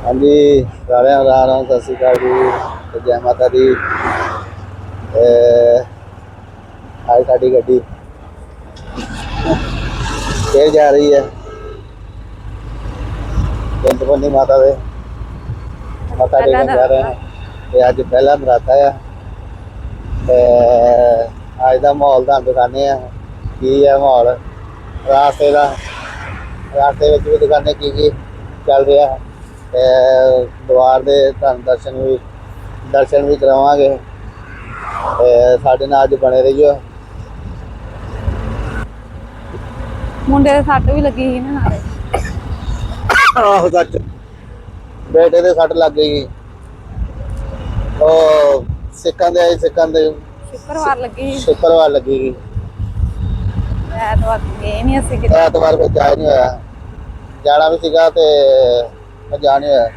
ਹਾਂਜੀ ਸਾਰਿਆਂ ਨੂੰ ਰਾਮ ਰਾਮ ਸਤਿ ਸ਼੍ਰੀ ਅਕਾਲ ਜੀ। ਤੇ ਜੈ ਮਾਤਾ ਦੀ। ਆਈ ਸਾਡੀ ਗੱਡੀ ਫੇਰ ਜਾ ਰਹੀ ਹੈ। ਚਿੰਤਪੁਰਨੀ ਮਾਤਾ ਦੇ। ਮਾਤਾ ਟੇਕਣ ਜਾ ਰਹੇ ਹਾਂ ਤੇ ਅੱਜ ਪਹਿਲਾ ਨਰਾਤਾ ਆ। ਤੇ ਅੱਜ ਦਾ ਮਾਹੌਲ ਤੁਹਾਨੂੰ ਦਿਖਾਣੇ ਆ। ਕੀ ਹੈ ਮਾਹੌਲ? ਰਾਸਤੇ ਦਾ ਰਾਸਤੇ ਵਿੱਚ ਵੀ ਦਿਖਾਣੇ ਕੀ ਕੀ ਚੱਲ ਰਿਹਾ। ਹੈ ਤੇ ਦੁਆਰ ਦੇ ਤੁਹਾਨੂੰ ਦਰਸ਼ਨ ਵੀ ਦਰਸ਼ਨ ਵੀ ਕਰਾਵਾਂਗੇ। ਤੇ ਸਾਡੇ ਨਾਲ ਅੱਜ ਬਣੇ ਰਹੀਓ। ਮੁੰਡੇ ਦੇ ਸੱਟ ਵੀ ਲੱਗੀ ਸੀ ਨਾ ਨਾਲੇ। ਆਹੋ ਸੱਚ। ਬੇਟੇ ਦੇ ਸੱਟ ਲੱਗ ਗਈ ਉਹ ਸਿੱਕਾਂ ਦੇ ਆਏ ਸਿੱਕਾਂ ਦੇ। ਸ਼ੁੱਕਰਵਾਰ ਲੱਗੀ ਸੀ। ਸ਼ੁੱਕਰਵਾਰ ਲੱਗੀ ਗਈ ਐਤਵਾਰ ਗਏ ਨਹੀਂ ਅਸੀਂ ਕਿਤੇ। ਐਤਵਾਰ ਵਿੱਚ ਜਾ ਨਹੀਂ ਹੋਇਆ। ਜਾਣਾ ਵੀ ਸੀਗਾ ਤੇ ਮੈਂ ਨਹੀਂ ਹੋਇਆ।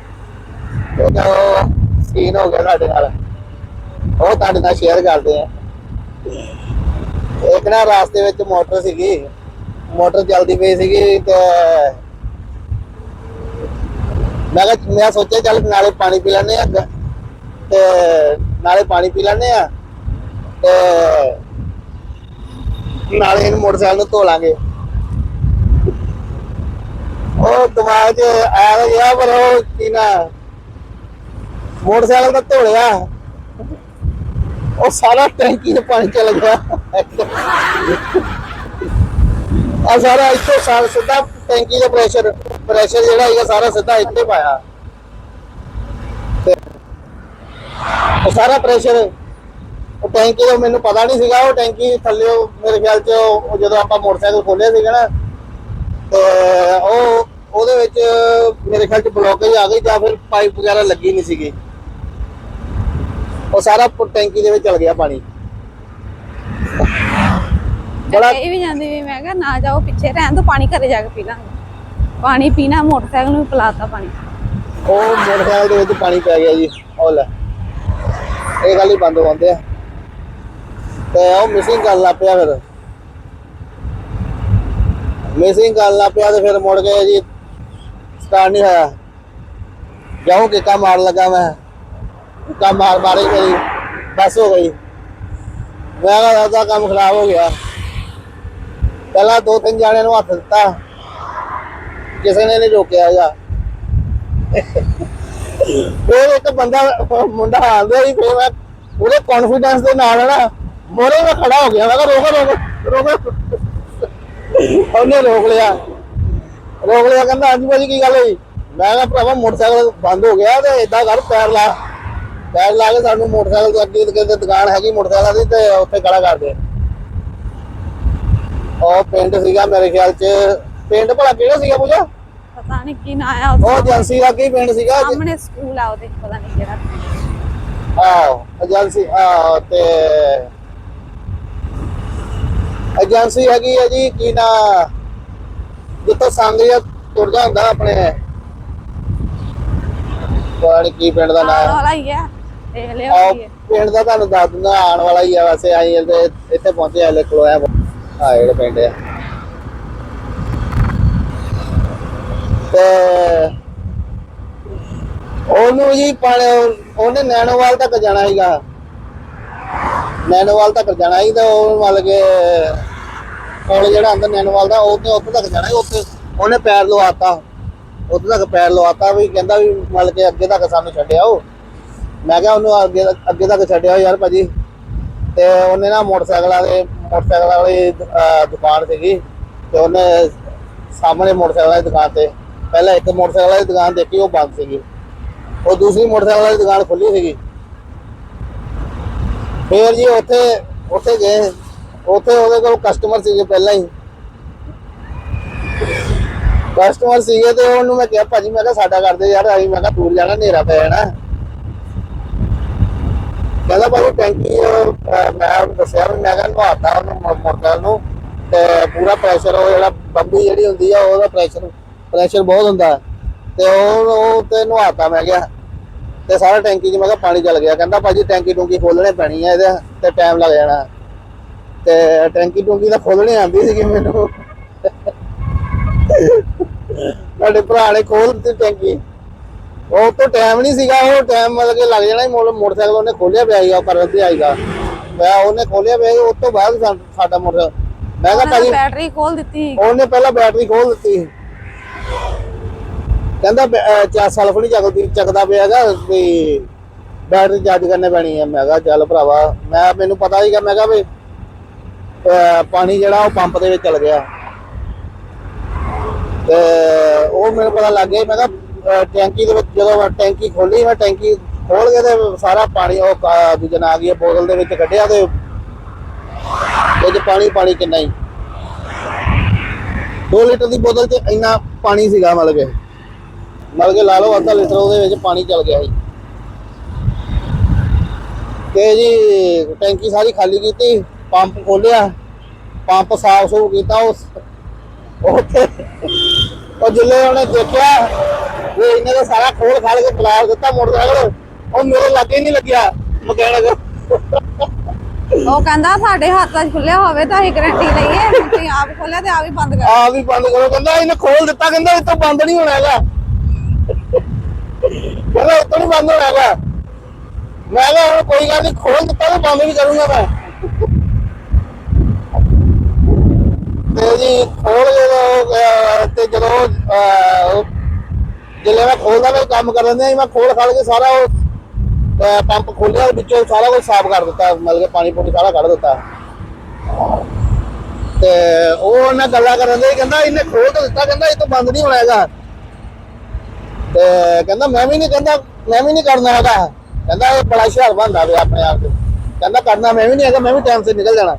ਕਿਉਂਕਿ ਉਹ ਸੀਨ ਹੋ ਗਿਆ ਸਾਡੇ ਨਾਲ। ਉਹ ਤੁਹਾਡੇ ਨਾਲ ਸ਼ੇਅਰ ਕਰਦੇ ਆ। ਇੱਕ ਨਾ ਰਾਸਤੇ ਵਿੱਚ ਮੋਟਰ ਸੀਗੀ। ਮੋਟਰ ਚੱਲਦੀ ਪਈ ਸੀਗੀ ਤੇ ਮੈਂ ਕਿਹਾ, ਮੈਂ ਸੋਚਿਆ ਚੱਲ ਨਾਲੇ ਪਾਣੀ ਪੀ ਲੈਣੇ ਆ ਤੇ ਨਾਲੇ ਪਾਣੀ ਪੀ ਲੈਣੇ ਆ ਤੇ ਨਾਲੇ ਇਹਨੂੰ ਮੋਟਰਸਾਈਕਲ ਨੂੰ ਧੋ ਲਾਂਗੇ। ਉਹ ਦਿਮਾਗ 'ਚ ਆ ਗਿਆ, ਪਰ ਉਹ ਕੀ ਨਾ, ਮੋਟਰਸਾਈਕਲ ਤਾਂ ਧੋਲਿਆ। ਉਹ ਸਾਰਾ ਟੈਂਕੀ 'ਚ ਪਾਣੀ ਚਲ ਗਿਆ। ਆ ਸਾਰਾ ਇੱਥੋਂ ਸਾਰਾ ਸਿੱਧਾ ਟੈਂਕੀ ਦਾ ਪ੍ਰੈਸ਼ਰ ਪ੍ਰੈਸ਼ਰ ਜਿਹੜਾ ਹੈਗਾ ਸਾਰਾ ਸਿੱਧਾ ਇੱਥੇ ਪਾਇਆ। ਤੇ ਉਹ ਸਾਰਾ ਪ੍ਰੈਸ਼ਰ ਉਹ ਟੈਂਕੀ ਦਾ ਮੈਨੂੰ ਪਤਾ ਨਹੀਂ ਸੀਗਾ, ਉਹ ਟੈਂਕੀ ਥੱਲੇ ਮੇਰੇ ਖਿਆਲ 'ਚ ਉਹ ਜਦੋਂ ਆਪਾਂ ਮੋਟਰਸਾਈਕਲ ਖੋਲਿਆ ਸੀਗਾ ਨਾ, ਤੇ ਉਹ ਉਹਦੇ ਵਿੱਚ ਮੇਰੇ ਖਿਆਲ 'ਚ ਬਲੋਕੇਜ ਆ ਗਈ ਜਾਂ ਫਿਰ ਪਾਈਪ ਵਗੈਰਾ ਲੱਗੀ ਨਹੀਂ ਸੀਗੀ। ਉਹ ਸਾਰਾ ਟੈਂਕੀ ਦੇ ਵਿੱਚ ਚਲ ਗਿਆ ਪਾਣੀ। ਬੜਾ ਇਹ ਵੀ ਜਾਂਦੀ ਵੀ ਮੈਂ ਕਿਹਾ ਨਾ ਜਾਓ ਪਿੱਛੇ ਰਹਿਣ ਤੋਂ ਪਾਣੀ ਘਰੇ ਜਾ ਕੇ ਪੀ ਲਾਂਗੇ। ਪਾਣੀ ਪੀਣਾ ਮੋਟਰਸਾਈਕਲ ਨੂੰ ਪਿਲਾਤਾ ਪਾਣੀ। ਉਹ ਮੋਟਰਸਾਈਕਲ ਦੇ ਵਿੱਚ ਪਾਣੀ ਪੈ ਗਿਆ ਜੀ ਉਹ ਲੈ। ਇਹ ਗੱਲ ਹੀ ਬੰਦ ਹੁੰਦੇ ਆ। ਤੇ ਉਹ ਮਿਸਿੰਗ ਕਰਨ ਲੱਗ ਪਿਆ ਫਿਰ। ਮਿਸਿੰਗ ਕਰਨ ਲੱਗ ਪਿਆ ਤੇ ਫਿਰ ਮੁੜ ਕੇ ਜੀ ਸਟਾਰਟ ਨਹੀਂ ਹੋਇਆ ਜਾਉਂ ਕਿ ਕੰਮ ਮਾਰ ਲਗਾ ਮੈਂ। ਕੰਮ ਮਾਰ ਮਾਰੀ ਮੇਰੀ ਬਸ ਹੋ ਗਈ। ਮੈਂ ਦਾ ਕੰਮ ਖਰਾਬ ਹੋ ਗਿਆ। ਪਹਿਲਾਂ ਦੋ ਤਿੰਨ ਜਾਣਿਆਂ ਨੂੰ ਹੱਥ ਦਿੱਤਾ। ਕਿਸੇ ਨੇ ਨਹੀਂ ਰੋਕਿਆ ਹੈਗਾ। ਫਿਰ ਇੱਕ ਬੰਦਾ, ਮੁੰਡਾ ਆਂਦਾ ਸੀ, ਫਿਰ ਮੈਂ ਉਹਦੇ ਕੌਨਫੀਡੈਂਸ ਦੇ ਨਾਲ ਨਾ ਮੋਰੇ ਮੈਂ ਖੜਾ ਹੋ ਗਿਆ। ਮੈਂ ਕਿਹਾ ਰੋਕੋ ਰੋਕੋ ਰੋਕੋ। ਉਹਨੇ ਰੋਕ ਲਿਆ। ਰੋਕ ਲਿਆ ਕਹਿੰਦਾ ਹਾਂਜੀ ਭਾਜੀ ਕੀ ਗੱਲ ਹੋਈ? ਮੈਂ ਕਿਹਾ ਭਰਾਵਾ ਮੋਟਰਸਾਈਕਲ ਬੰਦ ਹੋ ਗਿਆ ਤੇ ਇਦਾਂ ਕਰ ਪੈਰ ਲਾ। ਪੈਰ ਲਾ ਕੇ ਸਾਨੂੰ ਮੋਟਰਸਾਈਕਲ ਦੇ ਅੱਗੇ ਕਿਤੇ ਦੁਕਾਨ ਹੈਗੀ ਮੋਟਰਸਾਈਕਲ ਦੀ ਤੇ ਉੱਥੇ ਖੜਾ ਕਰ ਦੇ। ਉਹ ਪਿੰਡ ਸੀਗਾ ਮੇਰੇ ਖਿਆਲ ਚ ਪਿੰਡ ਭਲਾ ਕਿਹੜਾ ਸੀਗਾ ਪੂਜਾ? ਪਤਾ ਨਹੀਂ ਕੀ ਨਾ ਆਇਆ ਉਹ ਏਜੰਸੀ ਦਾ ਕੀ ਪਿੰਡ ਸੀਗਾ? ਸਾਹਮਣੇ ਸਕੂਲ ਆ ਉਹਦੇ ਪਤਾ ਨਹੀਂ ਕਿਹੜਾ। ਆਹੋ ਏਜੰਸੀ ਆ ਤੇ ਏਜੰਸੀ ਹੈਗੀ ਹੈ ਜੀ ਕੀ ਨਾ? ਜਿੱਥੋਂ ਸੰਗਰੀਆ ਤੁਰਦਾ ਹੁੰਦਾ ਆਪਣੇ। ਪਾਣੀ ਕੀ ਪਿੰਡ ਦਾ ਨਾਮ ਵਾਲਾ ਹੀ ਆ। ਦੇਖ ਲਿਓ ਆ ਕੀ ਹੈ ਪਿੰਡ ਦਾ ਤੁਹਾਨੂੰ ਦੱਸ ਦਿੰਦਾ ਆਉਣ ਵਾਲਾ ਹੀ ਆ ਵੈਸੇ ਆਈ ਇੱਥੇ ਇੱਥੇ ਪਹੁੰਚੇ ਹਲੇ ਖਲੋਇਆ ਆ ਜਿਹੜਾ ਪਿੰਡ ਆ। ਤੇ ਉਹਨੂੰ ਜੀ ਪਾਣੀ ਉਹਨੇ ਨੈਣੋਵਾਲ ਤੱਕ ਜਾਣਾ ਸੀਗਾ। ਨੈਣੋਵਾਲ ਤੱਕ ਜਾਣਾ ਸੀ ਤਾਂ ਉਹ ਮਤਲਬ ਕਿ ਕੋਲ ਜਿਹੜਾ ਅੰਦਰ ਨੈਣੋਵਾਲ ਦਾ ਉੱਥੇ ਉੱਥੇ ਤੱਕ ਜਾਣਾ ਸੀ ਉੱਥੇ ਉਹਨੇ ਪੈਰ ਲਵਾਤਾ। ਉੱਥੇ ਤੱਕ ਪੈਰ ਲਵਾਤਾ ਵੀ ਕਹਿੰਦਾ ਵੀ ਮਤਲਬ ਕਿ ਅੱਗੇ ਤੱਕ ਸਾਨੂੰ ਛੱਡਿਆ ਉਹ। ਮੈਂ ਕਿਹਾ ਉਹਨੂੰ ਅੱਗੇ ਅੱਗੇ ਤੱਕ ਛੱਡਿਆ ਯਾਰ ਭਾਜੀ। ਤੇ ਉਹਨੇ ਨਾ ਮੋਟਰਸਾਈਕਲਾਂ ਦੇ ਮੋਟਰਸਾਈਕਲ ਵਾਲੀ ਅਹ, ਦੁਕਾਨ ਸੀਗੀ ਤੇ ਉਹਨੇ ਸਾਹਮਣੇ ਮੋਟਰਸਾਈਕਲ ਵਾਲੀ ਦੁਕਾਨ ਤੇ ਪਹਿਲਾਂ ਇੱਕ ਮੋਟਰਸਾਈਕਲ ਵਾਲੀ ਦੁਕਾਨ ਦੇਖੀ ਉਹ ਬੰਦ ਸੀਗੀ। ਉਹ ਦੂਸਰੀ ਮੋਟਰਸਾਈਕਲ ਵਾਲੀ ਦੁਕਾਨ ਖੁੱਲੀ ਸੀਗੀ। ਫੇਰ ਜੀ ਉੱਥੇ ਉੱਥੇ ਗਏ। ਉੱਥੇ ਉਹਦੇ ਕੋਲ ਕਸਟਮਰ ਸੀਗੇ ਪਹਿਲਾਂ ਹੀ। ਕਸਟਮਰ ਸੀਗੇ ਤੇ ਉਹਨੂੰ ਮੈਂ ਕਿਹਾ, ਭਾਜੀ, ਮੈਂ ਕਿਹਾ ਸਾਡਾ ਕਰਦੇ ਯਾਰ, ਅਸੀਂ ਮੈਂ ਕਿਹਾ ਦੂਰ ਜਾਣਾ, ਹਨੇਰਾ ਪੈ ਜਾਣਾ। ਕਹਿੰਦਾ, ਭਾਜੀ ਟੈਂਕੀ ਮੈਂ ਦੱਸਿਆ ਮੈਂ ਕਿਹਾ ਨਵਾਤਾ ਉਹਨੂੰ ਮੋ- ਨੂੰ ਤੇ ਪੂਰਾ ਪ੍ਰੈਸ਼ਰ ਉਹ ਜਿਹੜਾ ਬੰਬੀ ਜਿਹੜੀ ਹੁੰਦੀ ਆ, ਉਹਦਾ ਪ੍ਰੈਸ਼ਰ ਪ੍ਰੈਸ਼ਰ ਬਹੁਤ ਹੁੰਦਾ। ਤੇ ਉਹ ਉਹ ਤੇ ਨਵਾਤਾ, ਮੈਂ ਕਿਹਾ। ਤੇ ਸਾਰਾ ਟੈਂਕੀ 'ਚ ਮੈਂ ਕਿਹਾ ਪਾਣੀ ਚੱਲ ਗਿਆ। ਕਹਿੰਦਾ, ਭਾਜੀ ਟੈਂਕੀ ਟੂੰਕੀ ਖੋਲਣੇ ਪੈਣੀ ਆ ਇਹਦੇ, ਤੇ ਟਾਈਮ ਲੱਗ ਜਾਣਾ। ਤੇ ਟੈਂਕੀ ਟੂੰਕੀ ਤਾਂ ਖੋਲਣੇ ਆਂਦੀ ਸੀਗੀ ਮੈਨੂੰ। ਤੁਹਾਡੇ ਭਰਾ ਨੇ ਖੋਲ ਦਿੱਤੀ ਟੈਂਕੀ। ਉਹ ਤੋਂ ਟਾਈਮ ਨਹੀਂ ਸੀਗਾ ਉਹ ਟਾਈਮ ਮਤਲਬ ਕਿ ਲੱਗ ਜਾਣਾ ਮੋਟਰਸਾਈਕਲ ਉਹਨੇ ਖੋਲਿਆ ਪਿਆ ਸੀਗਾ ਕਰਨ ਤੇ ਆਈਗਾ ਮੈਂ ਉਹਨੇ ਖੋਲਿਆ ਪਿਆ ਉਸ ਤੋਂ ਬਾਅਦ ਸਾਡਾ ਮੋਟਰ ਮੈਂ ਕਿਹਾ ਭਾਜੀ ਬੈਟਰੀ ਖੋਲ ਦਿੱਤੀ ਉਹਨੇ ਪਹਿਲਾਂ ਬੈਟਰੀ ਖੋਲ ਦਿੱਤੀ। ਕਹਿੰਦਾ ਚਾ ਸਲਫ ਨਹੀਂ ਚੱਕਦੀ ਚੱਕਦਾ ਪਿਆਗਾ ਵੀ ਬੈਟਰੀ ਚਾਰਜ ਕਰਨੇ ਪੈਣੀ ਹੈ। ਮੈਂ ਕਿਹਾ ਚੱਲ ਭਰਾਵਾ ਮੈਂ ਮੈਨੂੰ ਪਤਾ ਸੀਗਾ ਮੈਂ ਕਿਹਾ ਵੀ ਪਾਣੀ ਜਿਹੜਾ ਉਹ ਪੰਪ ਦੇ ਵਿੱਚ ਚਲ ਗਿਆ। ਤੇ ਉਹ ਮੈਨੂੰ ਪਤਾ ਲੱਗ ਗਿਆ, ਮੈਂ ਕਿਹਾ ਟੈਂਕੀ ਦੇ ਵਿੱਚ ਜਦੋਂ ਮੈਂ ਟੈਂਕੀ ਖੋਲੀ, ਮੈਂ ਟੈਂਕੀ ਖੋਲ ਕੇ ਤੇ ਸਾਰਾ ਪਾਣੀ ਉਹ ਕਾ- ਦੂਜਾ ਗਈ ਬੋਤਲ ਦੇ ਵਿੱਚ ਕੱਢਿਆ ਤੇ ਵਿੱਚ ਪਾਣੀ ਪਾਣੀ ਕਿੰਨਾ ਹੀ। 2 ਲੀਟਰ ਦੀ ਬੋਤਲ 'ਚ ਇੰਨਾ ਪਾਣੀ ਸੀਗਾ ਮਤਲਬ ਕਿ। ਮਤਲਬ ਕਿ ਲਾ ਲਓ ਅੱਧਾ ਲੀਟਰ ਉਹਦੇ ਵਿੱਚ ਪਾਣੀ ਚਲ ਗਿਆ ਸੀ। ਤੇ ਜੀ, ਟੈਂਕੀ ਸਾਰੀ ਖਾਲੀ ਕੀਤੀ। ਪੰਪ ਖੋਲਿਆ ਪੰਪ ਸਾਫ਼ ਸੂਫ ਕੀਤਾ ਉਸ ਉੱਥੇ ਉਹ ਜਿੱਲੇ ਉਹਨੇ ਦੇਖਿਆ ਵੀ ਇਹਨੇ ਸਾਰਾ ਖੋਲ ਖਾਲ ਕੇ ਪਲਾਰ ਦਿੱਤਾ ਮੋਟਰਸਾਈਕਲ ਉਹ ਮੇਰੇ ਲੱਗੇ ਨਹੀਂ ਲੱਗਿਆ ਮਕੈਨਿਕ। ਉਹ ਕਹਿੰਦਾ ਸਾਡੇ ਹੱਥਾਂ 'ਚ ਖੁੱਲਿਆ ਹੋਵੇ ਤਾਂ ਅਸੀਂ ਗਾਰੰਟੀ ਲਈਏ ਤੁਸੀਂ ਆਪ ਖੋਲਿਆ ਤੇ ਆਪ ਹੀ ਬੰਦ ਕਰ। ਆ ਵੀ ਬੰਦ ਕਰੋ ਕਹਿੰਦਾ ਇਹਨੇ ਖੋਲ ਦਿੱਤਾ ਕਹਿੰਦਾ ਇਹ ਤੋਂ ਬੰਦ ਨਹੀਂ ਹੋਣਾ ਹੈਗਾ। ਕਹਿੰਦਾ ਇਹ ਤੋਂ ਨਹੀਂ ਬੰਦ ਹੋਣਾ ਹੈਗਾ। ਮੈਂ ਕਿਹਾ ਹੁਣ ਕੋਈ ਗੱਲ ਨਹੀਂ ਖੋਲ ਦਿੱਤਾ ਤਾਂ ਬੰਦ ਵੀ ਕਰੂੰਗਾ ਮੈਂ। ਤੇ ਜੀ ਖੋਲ ਜਦੋਂ ਅਹ, ਤੇ ਜਦੋਂ ਅਹ, ਉਹ ਜਿੱਲੇ ਮੈਂ ਖੋਲਦਾ ਮੈਂ ਕੰਮ ਕਰ ਲੈਂਦੇ ਸੀ ਮੈਂ ਖੋਲ ਖਾਲ ਕੇ ਸਾਰਾ ਉਹ ਅਹ, ਪੰਪ ਖੋਲਿਆ ਵਿੱਚੋਂ ਸਾਰਾ ਕੁਝ ਸਾਫ਼ ਕਰ ਦਿੱਤਾ ਮਤਲਬ ਕਿ ਪਾਣੀ ਪੂਣੀ ਸਾਰਾ ਕੱਢ ਦਿੱਤਾ। ਤੇ ਉਹ ਉਹਨਾਂ ਗੱਲਾਂ ਕਰਨ ਦੇ ਕਹਿੰਦਾ ਇਹਨੇ ਖੋਲ ਤਾਂ ਦਿੱਤਾ ਕਹਿੰਦਾ ਇਹ ਤੋਂ ਬੰਦ ਨਹੀਂ ਹੋਣਾ ਹੈਗਾ। ਤੇ ਕਹਿੰਦਾ ਮੈਂ ਵੀ ਨਹੀਂ ਕਹਿੰਦਾ ਮੈਂ ਵੀ ਨਹੀਂ ਕਰਨਾ ਹੈਗਾ। ਕਹਿੰਦਾ ਇਹ ਬੜਾ ਹੁਸ਼ਿਆਰ ਬਣਦਾ ਪਿਆ ਆਪਣੇ ਆਪ ਤੇ। ਕਹਿੰਦਾ ਕਰਨਾ ਮੈਂ ਵੀ ਨਹੀਂ ਹੈਗਾ ਮੈਂ ਵੀ ਟਾਈਮ ਸਿਰ ਨਿਕਲ ਜਾਣਾ।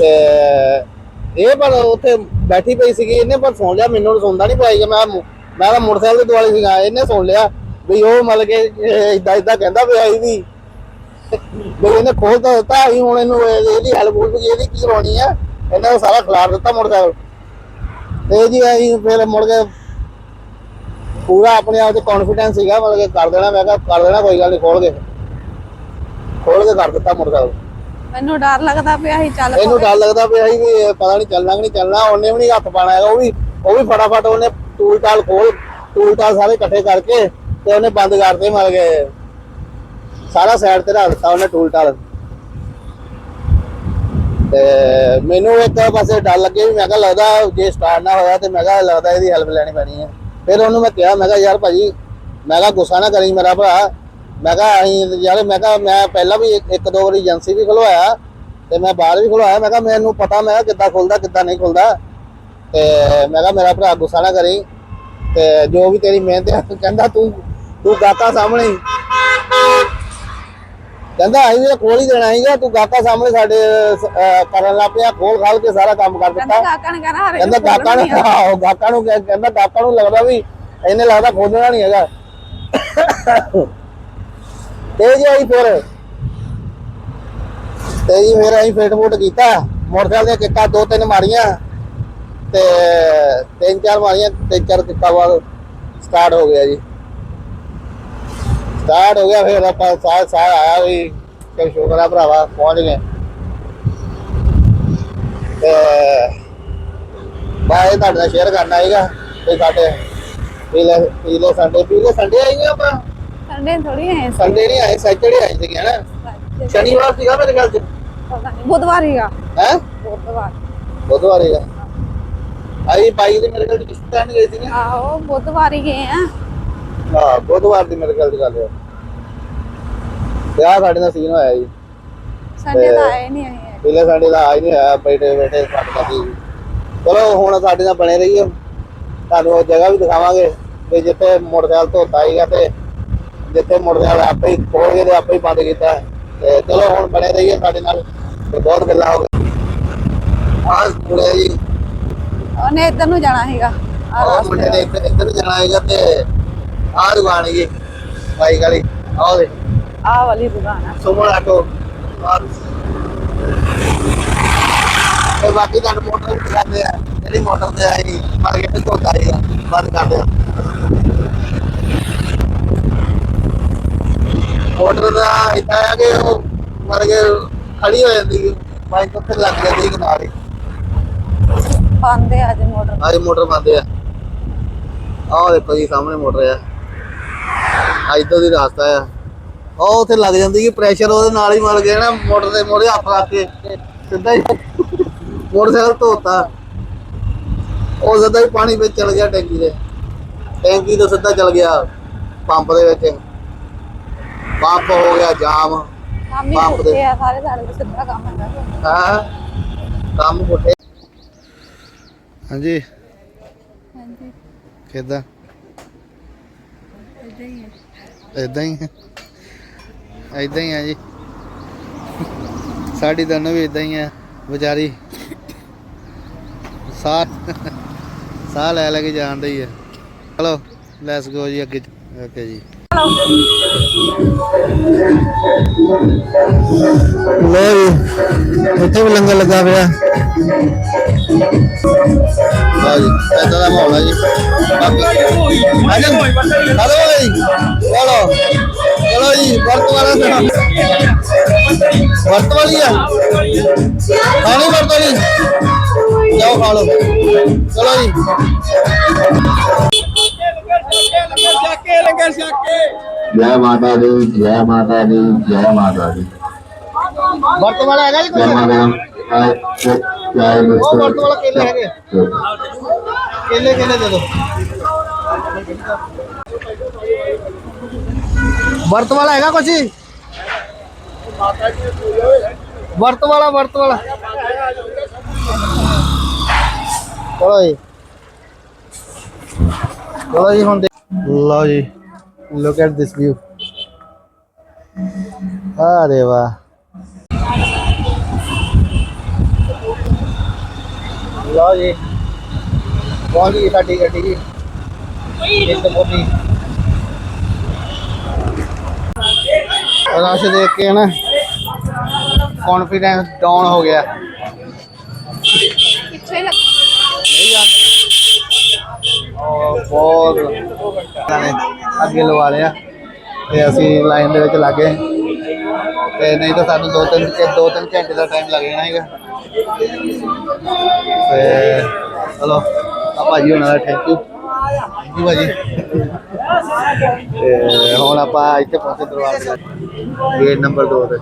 ਤੇ ਇਹ ਪਰ ਉੱਥੇ ਬੈਠੀ ਪਈ ਸੀਗੀ, ਇਹਨੇ ਪਰ ਸੁਣ ਲਿਆ, ਮੈਨੂੰ ਸੁਣਦਾ ਨਹੀਂ ਪਿਆ ਮੈਂ ਮੈਂ ਤਾਂ ਮੋਟਰਸਾਈਕਲ ਦੇ ਦੁਆਲੇ ਸੀਗਾ, ਇਹਨੇ ਸੁਣ ਲਿਆ ਵੀ ਉਹ ਮਤਲਬ ਕਿ ਇਦਾਂ ਇਦਾਂ ਕਹਿੰਦਾ ਪਿਆ ਸੀ ਵੀ ਵੀ ਇਹਨੇ ਖੋਲ ਦਿੱਤਾ ਅਸੀਂ ਹੁਣ ਇਹਨੂੰ ਇਹਦੀ ਹੈਲਪ ਹੋਲ ਇਹਦੀ ਕੀ ਕਰਾਉਣੀ ਆ? ਇਹਨਾਂ ਨੇ ਸਾਰਾ ਖਿਲਾਰ ਦਿੱਤਾ ਮੋਟਰਸਾਈਕਲ। ਤੇ ਜੀ ਅਸੀਂ ਫਿਰ ਮੁੜ ਕੇ ਪੂਰਾ ਆਪਣੇ ਆਪ ਤੇ ਕੌਨਫੀਡੈਂਸ ਸੀਗਾ, ਮਤਲਬ ਕਿ ਕਰ ਦੇਣਾ, ਮੈਂ ਕਿਹਾ ਕਰ ਦੇਣਾ, ਕੋਈ ਗੱਲ ਨਹੀਂ ਖੋਲ ਕੇ। ਖੋਲ ਕੇ ਕਰ ਦਿੱਤਾ ਮੋਟਰਸਾਈਕਲ। ਮੈਨੂੰ ਡਰ ਲੱਗਦਾ ਪਿਆ ਸੀ ਚੱਲ ਇਹਨੂੰ। ਡਰ ਲੱਗਦਾ ਪਿਆ ਸੀ ਵੀ ਇਹ ਪਤਾ ਨਹੀਂ ਚੱਲਣਾ ਕਿ ਨਹੀਂ ਚੱਲਣਾ ਉਹਨੇ ਵੀ ਨਹੀਂ ਹੱਥ ਪਾਣਾ ਹੈਗਾ ਉਹ ਵੀ ਉਹ ਵੀ ਫਟਾਫਟ ਉਹਨੇ ਟੂਲ ਟਾਲ ਖੋਲ ਟੂਲ ਟਾਲ ਸਾਰੇ ਇਕੱਠੇ ਕਰਕੇ ਤੇ ਉਹਨੇ ਬੰਦ ਕਰਤੇ ਮਤਲਬ ਕਿ ਸਾਰਾ ਸਾਈਡ ਤੇ ਰੱਖ ਦਿੱਤਾ ਉਹਨੇ ਟੂਲ ਟਾਲ। ਤੇ ਮੈਨੂੰ ਇੱਕ ਪਾਸੇ ਡਰ ਲੱਗੇ ਵੀ ਮੈਂ ਕਿਹਾ ਲੱਗਦਾ ਜੇ ਸਟਾਰਟ ਨਾ ਹੋਇਆ ਤੇ ਮੈਂ ਕਿਹਾ ਲੱਗਦਾ ਇਹਦੀ ਹੈਲਪ ਲੈਣੀ ਪੈਣੀ ਹੈ। ਫਿਰ ਉਹਨੂੰ ਮੈਂ ਕਿਹਾ ਮੈਂ ਕਿਹਾ ਯਾਰ ਭਾਜੀ ਮੈਂ ਕਿਹਾ ਗੁੱਸਾ ਨਾ ਕਰੀ ਮੇਰਾ ਭਰਾ। ਮੈਂ ਕਿਹਾ ਅਸੀਂ ਯਾਰ ਮੈਂ ਕਿਹਾ ਮੈਂ ਪਹਿਲਾਂ ਵੀ ਇੱਕ ਇੱਕ ਦੋ ਵਾਰੀ ਏਜੰਸੀ ਵੀ ਖਲਵਾਇਆ ਤੇ ਮੈਂ ਬਾਹਰ ਵੀ ਖਲਵਾਇਆ। ਮੈਂ ਕਿਹਾ ਮੈਨੂੰ ਪਤਾ ਮੈਂ ਕਿਹਾ ਕਿੱਦਾਂ ਖੁੱਲਦਾ ਕਿੱਦਾਂ ਨਹੀਂ ਖੁੱਲਦਾ। ਤੇ ਮੈਂ ਕਿਹਾ ਮੇਰਾ ਭਰਾ ਗੁੱਸਾ ਨਾ ਕਰੀ ਤੇ ਜੋ ਵੀ ਤੇਰੀ ਮਿਹਨਤ ਹੈ ਕਹਿੰਦਾ ਤੂੰ ਤੂੰ ਗਾਤਾ ਸਾਹਮਣੇ। ਹੀ। ਕਹਿੰਦਾ ਅਸੀਂ ਵੀ ਤਾਂ ਖੋਲ ਹੀ ਦੇਣਾ ਸੀਗਾ ਤੂੰ ਗਾਤਾ ਸਾਹਮਣੇ ਸਾਡੇ ਅਹ, ਕਰਨ ਲੱਗ ਪਿਆ ਖੋਲ ਖਾਲ ਕੇ ਸਾਰਾ ਕੰਮ ਕਰ ਕਹਿੰਦਾ ਦਿੱਤਾ ਕਾਕਾ ਨੇ ਕਹਿਣਾ ਹਰੇ ਕਹਿੰਦਾ ਗਾਕਾਂ ਨੂੰ ਆਹੋ ਨੂੰ ਕਹਿ- ਕਹਿੰਦਾ ਗਾਕਾਂ ਨੂੰ ਲੱਗਦਾ ਵੀ ਇਹਨੇ ਲੱਗਦਾ ਖੋਲਣਾ ਨਹੀਂ ਹੈਗਾ। ਤੇ ਜੀ ਆਈ ਫਿਰ। ਤੇ ਜੀ ਫਿਰ ਅਸੀਂ ਫੇਟ ਫੂਟ ਕੀਤਾ, ਮੋਟਰਸਾਈਕਲ ਦੀਆਂ ਕਿੱਕਾਂ ਦੋ ਤਿੰਨ ਮਾਰੀਆਂ ਤੇ ਤਿੰਨ ਚਾਰ ਮਾਰੀਆਂ, ਤਿੰਨ ਚਾਰ ਕਿੱਕਾਂ ਬਾਅਦ ਸਟਾਰਟ ਹੋ ਗਿਆ ਜੀ। ਸਟਾਰਟ ਹੋ ਗਿਆ, ਫਿਰ ਆਪਾਂ ਸਾਹ ਸਾਹ ਆਇਆ ਵੀ ਕਿ ਸ਼ੁਕਰ ਆ ਭਰਾਵਾ, ਪਹੁੰਚ ਗਏ। ਤੇ ਬਾਏ ਤੁਹਾਡੇ ਨਾਲ ਸ਼ੇਅਰ ਕਰਨਾ ਹੈਗਾ ਤੇ ਸਾਡੇ ਪੀਲੇ ਪੀਲੇ ਸੰਡੇ ਪੀਲੇ ਸੰਡੇ ਆਈਆਂ ਆਪਾਂ? ਸੰਡੇ ਥੋੜੀ ਹੈ ਸੰਡੇ ਨਹੀਂ ਆਏ ਸੈਟਰਡੇ ਆਏ ਸੀਗੇ ਨਾ ਸ਼ਨੀਵਾਰ ਸੀਗਾ ਮੇਰੇ ਖਿਆਲ ਚ? ਪਤਾ ਨਹੀਂ ਬੁੱਧਵਾਰ ਹੀਗਾ ਹੈ? ਬੁੱਧਵਾਰ। ਬੁੱਧਵਾਰ ਹੈਗਾ ਆਈ ਬਾਈ ਦੇ ਮੇਰੇ ਖਿਆਲ ਚ ਕਿਸ ਟਾਈਮ ਗਏ ਸੀਗੇ। ਆਹੋ ਬੁੱਧਵਾਰ ਹੀ ਗਏ ਆ। ਹਾਂ ਬੁੱਧਵਾਰ ਦੀ ਮੇਰੇ ਖਿਆਲ ਚ ਗੱਲ ਹੈ ਵਿਆਹ ਸਾਡੇ ਨਾਲ ਸੀਨ ਹੋਇਆ ਜੀ। ਸੰਡੇ ਦਾ ਆਏ ਨਹੀਂ ਆਏ ਪਹਿਲੇ ਸਾਡੇ ਦਾ ਆਈ ਨਹੀਂ ਹੋਇਆ ਬੈਠੇ ਬੈਠੇ ਪੱਟਦਾ ਸੀ ਚਲੋ ਹੁਣ ਸਾਡੇ ਨਾਲ ਬਣੇ ਰਹੀਏ। ਤੁਹਾਨੂੰ ਉਹ ਜਗ੍ਹਾ ਵੀ ਦਿਖਾਵਾਂਗੇ। ਜਿੱਥੇ ਮੋਟਰਸਾਈਕਲ ਧੋਤਾ ਹੀਗਾ ਤੇ ਜਿੱਥੇ ਮੋਟਰਸਾਈਕਲ ਆਪੇ ਹੀ ਖੋਲ ਕੇ ਤੇ ਆਪੇ ਹੀ ਬੰਦ ਕੀਤਾ ਤੇ ਚਲੋ ਹੁਣ ਬਣੇ ਰਹੀਏ ਸਾਡੇ ਨਾਲ ਤੇ ਬਹੁਤ ਗੱਲਾਂ ਹੋ ਗਈਆਂ। ਆਹ ਮੁੰਡੇ ਜੀ। ਉਹਨੇ ਇੱਧਰ ਨੂੰ ਜਾਣਾ ਸੀਗਾ। ਆਹ ਆਹ ਮੁੰਡੇ ਨੇ ਇੱਧਰ ਇੱਧਰ ਨੂੰ ਜਾਣਾ ਹੈਗਾ ਤੇ ਆਹ ਦੁਕਾਨ ਹੈਗੀ। ਬਾਈਕ ਵਾਲੀ। ਆਹ ਦੇ ਆਹ ਵਾਲੀ ਦੁਕਾਨ ਆ। ਸੁਮਨ ਆਟੋ। ਆਹ। ਤੇ ਬਾਕੀ ਤੁਹਾਨੂੰ ਮੋਟਰ ਦਿਖਾਉਂਦੇ ਆ। ਜਿਹੜੀ ਮੋਟਰ ਤੇ ਆਈ ਮਾਰਕੀਟ ਤੋਂ ਹੈਗਾ ਬੰਦ ਕਰ ਦਿਓ। ਮੋਟਰ ਦਾ ਇਦਾਂ ਆ ਕਿ ਉਹ ਮਰ ਕੇ ਖੜੀ ਹੋ ਜਾਂਦੀ ਬਾਈਕ ਉੱਥੇ ਲੱਗ ਜਾਂਦੀ ਕਿਨਾਰੇ ਬੰਦ ਆ ਅੱਜ ਮੋਟਰ। ਆਹ ਮੋਟਰ ਬੰਦ ਆ। ਆਹ ਦੇਖੋ ਜੀ ਸਾਹਮਣੇ ਮੋਟਰ ਆ। ਆ ਇੱਧਰ ਦੀ ਰਸਤਾ ਆ। ਉਹ ਉੱਥੇ ਲੱਗ ਜਾਂਦੀ ਕਿ ਪ੍ਰੈਸ਼ਰ ਉਹਦੇ ਨਾਲ ਹੀ ਮਰ ਗਿਆ ਨਾ ਮੋਟਰ ਦੇ ਮੋੜੇ ਹੱਥ ਰੱਖ ਕੇ ਸਿੱਧਾ ਹੀ ਮੋਟਰਸਾਈਕਲ ਧੋਤਾ। ਉਹ ਸਿੱਧਾ ਹੀ ਪਾਣੀ ਵਿੱਚ ਚਲ ਗਿਆ ਟੈਂਕੀ ਦੇ। ਟੈਂਕੀ ਤੋਂ ਸਿੱਧਾ ਚਲ ਗਿਆ ਪੰਪ ਦੇ ਵਿੱਚ। ਪੰਪ ਹੋ ਗਿਆ ਜਾਮ। ਕੰਮ ਹੀ ਪੰਪ ਦੇ- ਆ ਸਾਰੇ ਸਾਡੇ ਕੋਲ ਸਿੱਧਾ ਕੰਮ ਹੈਗਾ ਹਾਂ? ਕੰਮ ਹਾਂਜੀ। ਹਾਂਜੀ। ਕਿੱਦਾਂ? ਇਦਾਂ ਹੀ ਹੈ ਇਦਾਂ ਹੀ ਹੈ ਇਦਾਂ ਹੀ ਆ ਜੀ। ਸਾਡੀ ਦੋਨੋਂ ਵੀ ਇਦਾਂ ਹੀ ਆ ਵਿਚਾਰੀ। ਸਾਹ ਸਾਹ ਲੈ ਲੈ ਕੇ ਜਾਣ ਹੀ ਹੈ ਚਲੋ ਲੈਟਸ ਗੋ ਜੀ ਅੱਗੇ ਓਕੇ ਜੀ। ਲੋ ਜੀ ਇੱਥੇ ਵੀ ਲੰਗਰ ਲੱਗਾ ਪਿਆ ਲਓ ਜੀ ਐਦਾਂ ਦਾ ਮਾਹੌਲ ਹੈ ਜੀ ਬਾਕੀ ਹਾਂਜੀ ਹਲੋ ਜੀ ਚਲੋ ਚਲੋ ਜੀ ਵਰਤ ਵਾਲਾ ਵਰਤ ਜੀ ਮਾਤਾ ਦੀ ਜੈ ਮਾਤਾ ਦੀ ਜੈ ਮਾਤਾ ਦੀ। ਵਰਤ ਵਾਲਾ ਹੈਗਾ ਜੀ ਜੈ ਕੋਈ ਮਾਤਾ ਦੀ ਜੈ ਉਹ ਵਰਤ ਵਾਲਾ ਕੇਲੇ ਹੈਗੇ। ਕੇਲੇ ਕੇਲੇ ਦੇ ਦਿਓ। ਵਰਤ ਵਾਲਾ ਹੈਗਾ ਕੁਛ ਜੀ? ਵਰਤ ਵਾਲਾ ਵਰਤ ਵਾਲਾ ਚਲੋ ਜੀ। ਚਲੋ ਜੀ ਹੁਣ ਲਓ ਜੀ ਲੁੱਕ ਐਟ ਦਿਸ ਵਿਊ ਅਰੇ ਵਾਹ। ਲਓ ਜੀ ਪਹੁੰਚ ਗਈ ਸਾਡੀ ਗੱਡੀ ਜੀ। ਇੱਕ ਮੋਟੀ। ਰਸ਼ ਦੇਖ ਕੇ ਨਾ ਕੌਨਫੀਡੈਂਸ ਡਾਊਨ ਹੋ ਗਿਆ ਪਿੱਛੇ ਲੱਗ ਉਹ ਬਹੁਤ ਇਹਨਾਂ ਨੇ ਅੱਗੇ ਲਵਾ ਲਿਆ ਤੇ ਅਸੀਂ ਲਾਈਨ ਦੇ ਵਿੱਚ ਲੱਗੇ ਤੇ ਨਹੀਂ ਤਾਂ ਸਾਨੂੰ ਦੋ ਤਿੰਨ ਘੰ- ਦੋ ਤਿੰਨ ਘੰਟੇ ਦਾ ਟਾਈਮ ਲੱਗ ਜਾਣਾ ਹੈਗਾ ਤੇ ਚਲੋ ਆ ਭਾਜੀ ਹੋਣਾ ਦਾ ਥੈਂਕ ਯੂ ਥੈਂਕ ਯੂ ਭਾਜੀ। ਤੇ ਹੁਣ ਆਪਾਂ ਇੱਥੇ ਪਹੁੰਚੇ ਦਰਵਾਜ਼ੇ ਤੇ ਗੇਟ ਨੰਬਰ 2 ਤੇ।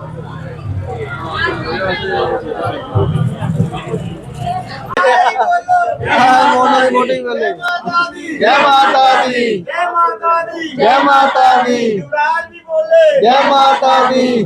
ਮੋਟੀ ਬੋਲੇ ਜੈ ਮਾਤਾ ਦੀ। ਜੈ ਮਾਤਾ ਦੀ। ਜੈ ਮਾਤਾ ਦੀ। ਜੈ ਮਾਤਾ ਦੀ।